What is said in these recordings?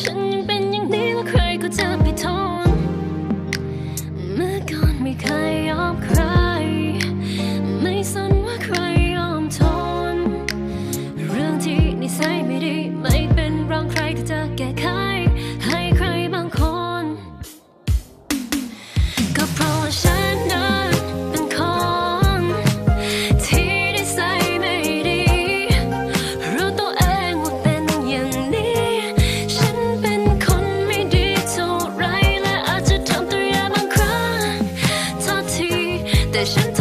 ฉันยังเป็นอย่างนี้แล้วใครก็จะไปทนเมื่อก่อนไม่เคยยอมใคร ไม่สนว่าใครยอมทน เรื่องที่นิสัยไม่ดีไม่ แ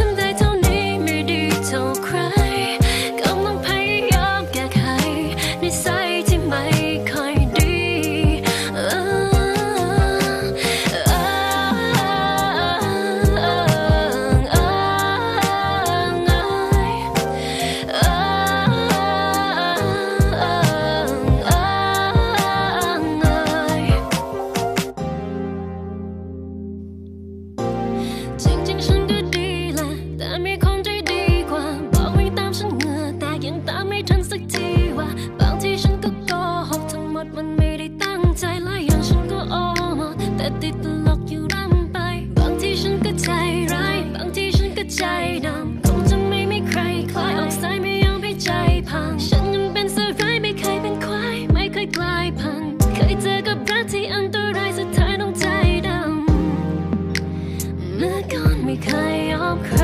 ดำคงจะไม่มีใครคลายออกสายไม่อมให้ใจพัง ฉันยังเป็นสไยไม่เคยเป็นควาย ไม่เคยกลายพันเคยเจอกับรักที่อันตรายสุดท้ายต้องใจดำเมื่อก่อนไม่เคยยอมใคร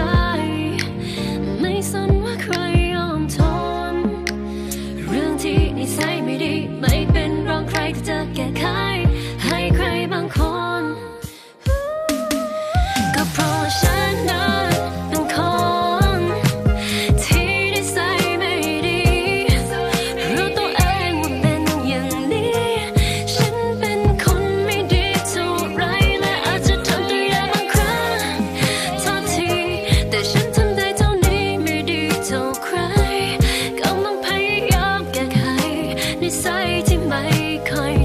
ไม่สนว่าใครยอมทน เรื่องที่นิสัยไม่ดี ไม่เป็นรองใครก็จะเก นิสัยที่ไม่ค่ย